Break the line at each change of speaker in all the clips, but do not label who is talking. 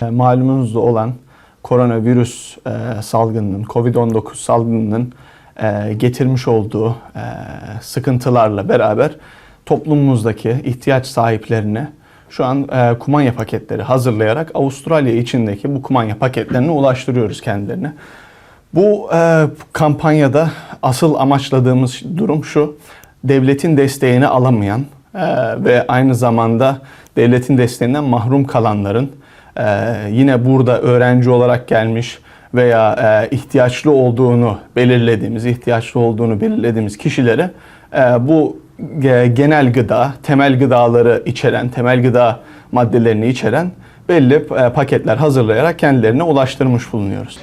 malumunuzda olan koronavirüs e, salgınının, Covid-19 salgınının e, getirmiş olduğu e, sıkıntılarla beraber toplumumuzdaki ihtiyaç sahiplerine şu an e, kumanya paketleri hazırlayarak Avustralya içindeki bu kumanya paketlerini ulaştırıyoruz kendilerine. Bu e, kampanyada asıl amaçladığımız durum şu. Devletin desteğini alamayan e, ve aynı zamanda devletin desteğinden mahrum kalanların e, yine burada öğrenci olarak gelmiş veya e, ihtiyaçlı olduğunu belirlediğimiz, ihtiyaçlı olduğunu belirlediğimiz kişilere e, bu ge- genel gıda, temel gıdaları içeren, temel gıda maddelerini içeren belli e, paketler hazırlayarak kendilerine ulaştırmış bulunuyoruz.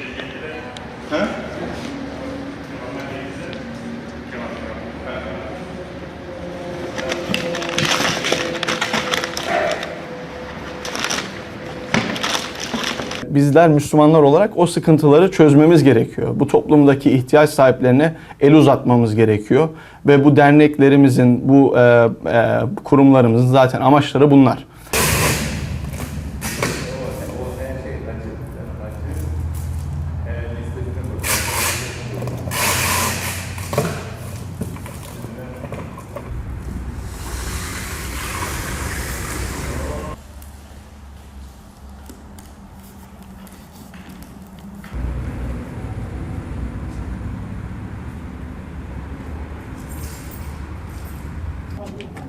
Bizler Müslümanlar olarak o sıkıntıları çözmemiz gerekiyor. Bu toplumdaki ihtiyaç sahiplerine el uzatmamız gerekiyor. Ve bu derneklerimizin, bu e, e, kurumlarımızın zaten amaçları bunlar.
Thank you.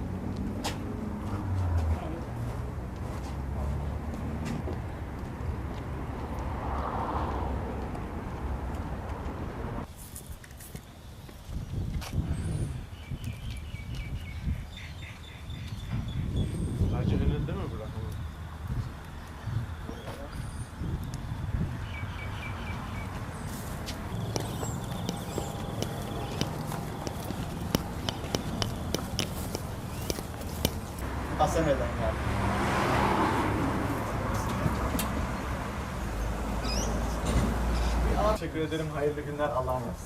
Hasane'den geldim. Teşekkür ederim. Hayırlı günler. Allah'a emanet.